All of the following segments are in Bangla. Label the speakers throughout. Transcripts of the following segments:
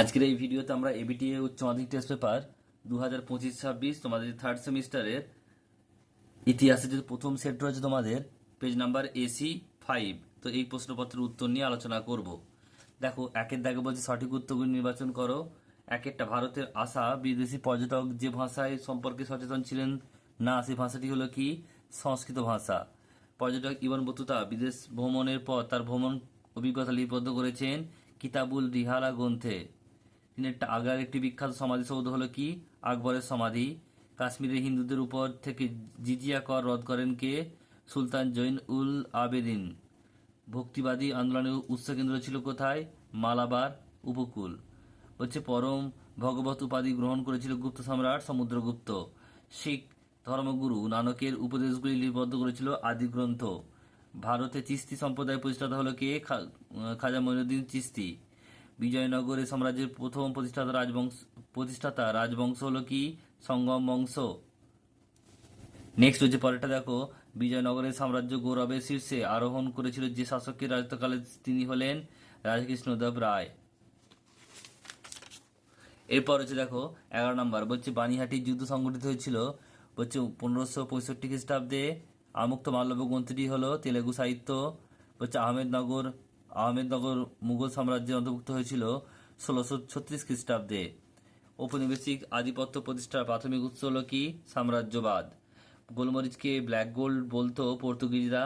Speaker 1: আজকের এই ভিডিওতে আমরা এবিটিএ উচ্চ মাধ্যমিক টেস্ট পেপার দু হাজার পঁচিশ ছাব্বিশ তোমাদের থার্ড সেমিস্টারের ইতিহাসের যে প্রথম সেট রয়েছে তোমাদের পেজ নাম্বার এসি ফাইভ তো এই প্রশ্নপত্রের উত্তর নিয়ে আলোচনা করব। দেখো, একের দাগে বলছে সঠিক উত্তরগুলি নির্বাচন করো। একেরটা ভারতের আসা বিদেশি পর্যটক যে ভাষায় সম্পর্কে সচেতন ছিলেন না সেই ভাষাটি হলো কি? সংস্কৃত ভাষা। পর্যটক ইবন বতুতা বিদেশ ভ্রমণের পর তার ভ্রমণ অভিজ্ঞতা লিপিবদ্ধ করেছেন কিতাবুল রিহালা গ্রন্থে। তিনি একটা আগ্রার একটি বিখ্যাত সমাধিসৌধ হলো কি? আকবরের সমাধি। কাশ্মীরের হিন্দুদের উপর থেকে জিজিয়া কর রদ করেন কে? সুলতান জৈন উল আবেদিন। ভক্তিবাদী আন্দোলনের উৎসকেন্দ্র ছিল কোথায়? মালাবার উপকূল। হচ্ছে পরম ভগবত উপাধি গ্রহণ করেছিল গুপ্ত সম্রাট সমুদ্রগুপ্ত। শিখ ধর্মগুরু নানকের উপদেশগুলি লিপিবদ্ধ করেছিল আদি গ্রন্থ। ভারতে চিস্তি সম্প্রদায় প্রতিষ্ঠাতা হলো কে? খাজা মঈনুদ্দিন চিস্তি। বিজয়নগরে সাম্রাজ্যের প্রথম প্রতিষ্ঠাতা রাজবংশ প্রতিষ্ঠাতা রাজবংশ হলো কি? সঙ্গম বংশ। নেক্সট হচ্ছে পরেরটা, দেখো। বিজয়নগরের সাম্রাজ্য গৌরবের শীর্ষে আরোহণ করেছিল যে শাসকের রাজত্বকালে তিনি হলেন রাজকৃষ্ণদেব রায়। এরপর হচ্ছে, দেখো, এগারো নম্বর। বলছে, বানিহাটি যুদ্ধ সংগঠিত হয়েছিল, বলছে, পনেরোশো পঁয়ষট্টি খ্রিস্টাব্দে। আমুক্ত মাল্লব্য গ্রন্থটি হলো তেলেগু সাহিত্য। বলছে, আহমেদনগর আহমেদনগর মুঘল সাম্রাজ্যের অন্তর্ভুক্ত হয়েছিল ষোলোশো ছত্রিশ খ্রিস্টাব্দে। ঔপনিবেশিক আধিপত্য প্রতিষ্ঠার প্রাথমিক উৎস হলো কি? সাম্রাজ্যবাদ। গোলমরিচকে ব্ল্যাক গোল্ড বলতো পর্তুগিজরা,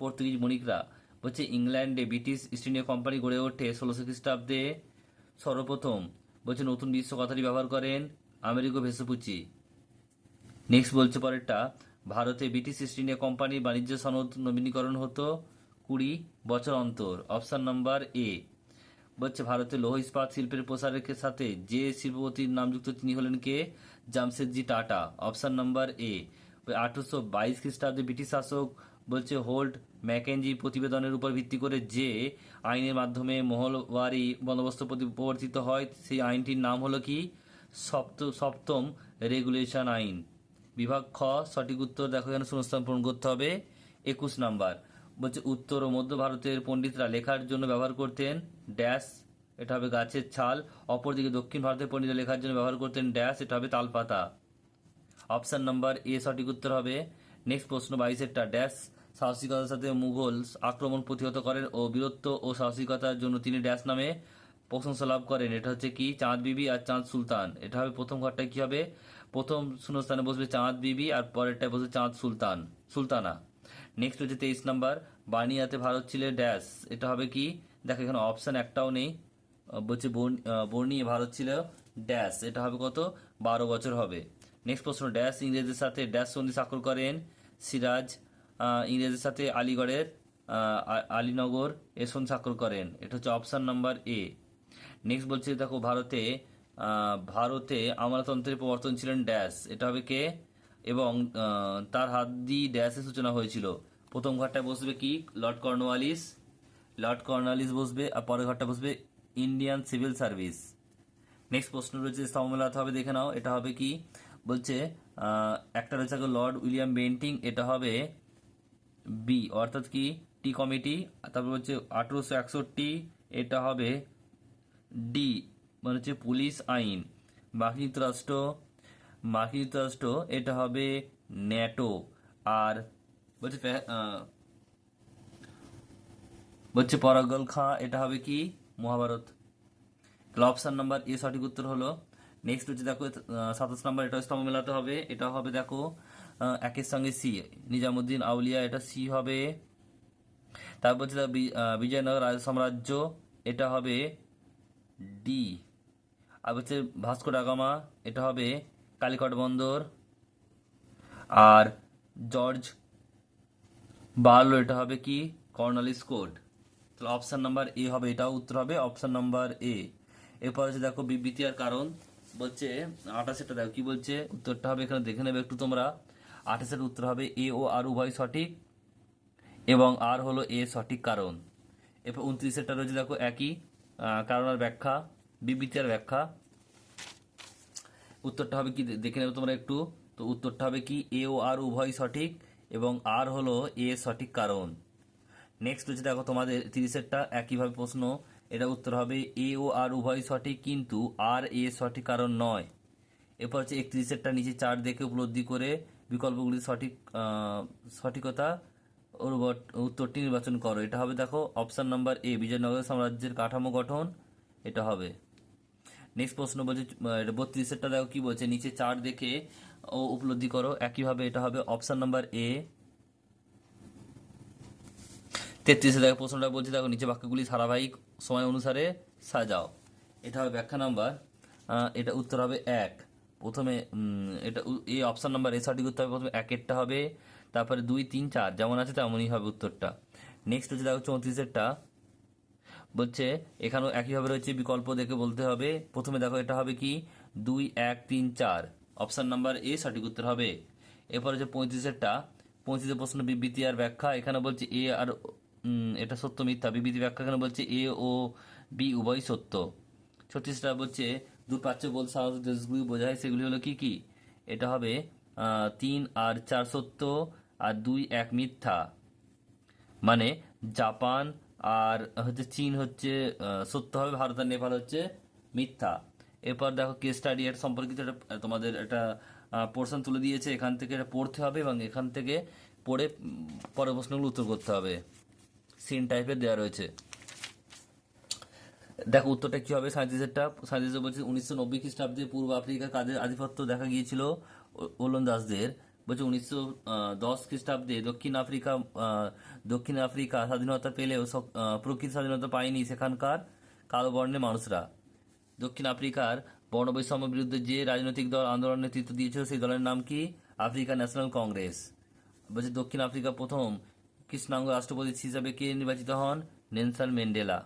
Speaker 1: পর্তুগিজ বণিকরা বলছে ইংল্যান্ডে ব্রিটিশ ইস্ট ইন্ডিয়া কোম্পানি গড়ে ওঠে ষোলোশো খ্রিস্টাব্দে। সর্বপ্রথম বলছে নতুন বিশ্ব কথাটি ব্যবহার করেন আমেরিকো ভেসপুচি নেক্সট বলছে পরেরটা। ভারতে ব্রিটিশ ইস্ট ইন্ডিয়া কোম্পানির বাণিজ্য সনদ নবীনীকরণ হতো। কুড়ি বছর অন্তর। Option number A. বলছে ভারতে লৌহ ইস্পাত শিল্পের প্রসারের সাথে যে শিল্পপতির নাম যুক্ত তিনি হলেন কে? Jamshedji Tata. Option number A. আঠারোশো বাইশ খ্রিস্টাব্দে ব্রিটিশ শাসক বলছে, হোল্ড ম্যাকেনজি প্রতিবেদনের উপর ভিত্তি করে যে আইনের মাধ্যমে মহলওয়ারি বন্দোবস্ত প্রবর্তিত হয়, সেই আইনটির নাম হলো কি? সপ্ত, সপ্তম রেগুলেশন আইন। বিভাগ খ, সঠিক উত্তর দেখো এখানে শূন্যস্থান পূরণ করতে হবে। একুশ নাম্বার। বলছে, উত্তর ও মধ্য ভারতের পণ্ডিতরা লেখার জন্য ব্যবহার করতেন ড্যাশ, এটা হবে গাছের ছাল। অপরদিকে দক্ষিণ ভারতের পণ্ডিতরা লেখার জন্য ব্যবহার করতেন ড্যাশ, এটা হবে তালপাতা। অপশান নাম্বার এ সঠিক উত্তর হবে, নেক্সট প্রশ্ন, বাইশেরটা, ড্যাশ সাহসিকতার সাথে মুঘল আক্রমণ প্রতিহত করেন ও বীরত্ব ও সাহসিকতার জন্য তিনি ড্যাশ নামে প্রশংসা লাভ করেন। এটা হচ্ছে কি, চাঁদ বিবি আর চাঁদ সুলতান। এটা হবে প্রথম ঘরটায় কি হবে? প্রথম শূন্যস্থানে বসবে চাঁদ বিবি আর পরেরটায় বসবে চাঁদ সুলতান, সুলতানা। নেক্সট হচ্ছে তেইশ নাম্বার বানিয়াতে ভারত ছিল ড্যাশ এটা হবে কি? দেখো এখানে অপশন একটাও নেই বলছে বর্ণিয়ে ভারত ছিল ড্যাশ এটা হবে কত? বারো বছর হবে। নেক্সট প্রশ্ন ড্যাশ ইংরেজের সাথে ড্যাশ সন্ধি স্বাক্ষর করেন? সিরাজ আহ, ইংরেজের সাথে আলিগড়ের আলীনগর এর সন্ধি স্বাক্ষর করেন? এটা হচ্ছে অপশন নাম্বার এ নেক্সট বলছে দেখো ভারতে ভারতে আমলাতন্ত্রের প্রবর্তন ছিলেন ড্যাশ এটা হবে কে? এবং তার হাত দিয়ে ড্যাশের সূচনা হয়েছিল। প্রথম ঘরটায় বসবে কি? Lord Cornwallis. লর্ড কর্নওয়ালিস বসবে আর পরের ঘরটা বসবে ইন্ডিয়ান সিভিল সার্ভিস। নেক্সট প্রশ্ন রয়েছে স্তম্ভমেলাতে হবে, দেখে নাও, এটা হবে কি? বলছে একটা রয়েছে লর্ড উইলিয়াম বেন্টিং, এটা হবে বি, অর্থাৎ কি? টি কমিটি, তারপর হচ্ছে আঠেরোশো একষট্টি, এটা হবে ডি মানে হচ্ছে পুলিশ আইন। বাকি যুক্তরাষ্ট্র মার্কিন যুক্তরাষ্ট্র এটা হবে ন্যাটো। আর বলছে বলছে পরাগল খাঁ, এটা হবে কি? মহাভারত। তাহলে অপশন নাম্বার এ সঠিক উত্তর হলো নেক্সট হচ্ছে দেখো সাতাশ নাম্বার এটা স্তম্ভ মেলাতে হবে, এটা হবে দেখো একের সঙ্গে সি নিজামুদ্দিন আউলিয়া, এটা সি হবে। তারপর হচ্ছে বিজয়নগর রাজ সাম্রাজ্য, এটা হবে ডি আর হচ্ছে ভাস্কো ডাগামা এটা হবে কালিকট বন্দর আর জর্জ বার্লো, এটা হবে কি? কর্নালিস কোড তাহলে অপশান নাম্বার এ হবে, এটাও উত্তর হবে অপশান নাম্বার এ এরপর হচ্ছে দেখো বিবৃতি আর কারণ। বলছে আঠাশেটা দেখো, কি বলছে? উত্তরটা হবে, এখানে দেখে নেবে একটু তোমরা। আঠাশের উত্তর হবে এ ও আর উভয় সঠিক এবং আর হলো এ সঠিক কারণ। এরপর উনত্রিশেরটা রয়েছে দেখো একই কারণ আর ব্যাখ্যা, বিবৃতি আর ব্যাখ্যা। উত্তরটা হবে কি? দেখে নেবে তোমরা একটু। তো উত্তরটা হবে কি? এ ও আর উভয় সঠিক এবং আর হলো এ সঠিক কারণ। নেক্সট হচ্ছে দেখো তোমাদের তিরিশেরটা একইভাবে প্রশ্ন। এটা উত্তর হবে এ ও আর উভয় সঠিক কিন্তু আর এ সঠিক কারণ নয়। এরপর হচ্ছে একত্রিশেরটা নিচে চার দেখে উপলব্ধি করে বিকল্পগুলির সঠিক সঠিকতা উত্তরটি নির্বাচন করো। এটা হবে দেখো অপশন নাম্বার এ বিজয়নগর সাম্রাজ্যের কাঠামো গঠন। এটা হবে। নেক্সট প্রশ্ন বলছে বত্রিশেরটা দেখো কি বলছে, নিচে চার দেখে ও উপলব্ধি করো, একইভাবে এটা হবে অপশন নাম্বার এ তেত্রিশে দেখো প্রশ্নটা বলছে, দেখো নিচে বাক্যগুলি ধারাবাহিক সময় অনুসারে সাজাও। এটা হবে ব্যাখ্যা নাম্বার এটা উত্তর হবে এক। প্রথমে এটা এই অপশন নাম্বার এ সঠিক উত্তর হবে প্রথমে এক একেরটা হবে, তারপরে দুই, তিন, চার, যেমন আছে তেমনই হবে উত্তরটা। নেক্সট হচ্ছে দেখো চৌত্রিশেরটা বলছে, এখানেও একইভাবে রয়েছে বিকল্প দেখে বলতে হবে। প্রথমে দেখো, এটা হবে কি? দুই, এক, তিন, চার। অপশান নাম্বার এ সঠিক উত্তর হবে। এরপর হচ্ছে পঁয়ত্রিশেরটা পঁয়ত্রিশের প্রশ্ন বিবৃতি আর ব্যাখ্যা। এখানে বলছে এ আর এটা সত্য মিথ্যা। বিবৃতি ব্যাখ্যা এখানে বলছে এ ও বি উভয় সত্য। ছত্রিশটা বলছে দুপ্রাচ্য বল সাধারণত দেশগুলি বোঝায় সেগুলি হলো কি কি? এটা হবে তিন আর চার সত্য আর দুই এক মিথ্যা। মানে জাপান আর হচ্ছে চীন হচ্ছে সত্য হবে, ভারত আর নেপাল হচ্ছে মিথ্যা। এরপর দেখো কেস স্টাডি এর সম্পর্কিত তোমাদের একটা পোর্শন তুলে দিয়েছে। এখান থেকে এটা পড়তে হবে এবং এখান থেকে পড়ে পরের প্রশ্নগুলো উত্তর করতে হবে। সিন টাইপের দেওয়া রয়েছে। দেখো উত্তরটা কি হবে? সাঁত্রিশেরটা সাঁত্রিশে বলছে উনিশশো নব্বই খ্রিস্টাব্দে পূর্ব আফ্রিকা কাদের আধিপত্য দেখা গিয়েছিল ওলন্দাজদের। বলছে উনিশশো দশ খ্রিস্টাব্দে দক্ষিণ আফ্রিকা দক্ষিণ আফ্রিকা স্বাধীনতা পেলেও প্রকৃত স্বাধীনতা পায়নি সেখানকার কালো বর্ণের মানুষরা দক্ষিণ আফ্রিকার বর্ণবৈষম্যের বিরুদ্ধে যে রাজনৈতিক দল আন্দোলন নেতৃত্ব দিয়েছিল সেই দলের নাম কি আফ্রিকা ন্যাশনাল কংগ্রেস বলছে দক্ষিণ আফ্রিকা প্রথম কৃষ্ণাঙ্গ রাষ্ট্রপতি হিসাবে কে নির্বাচিত হন নেলসন ম্যান্ডেলা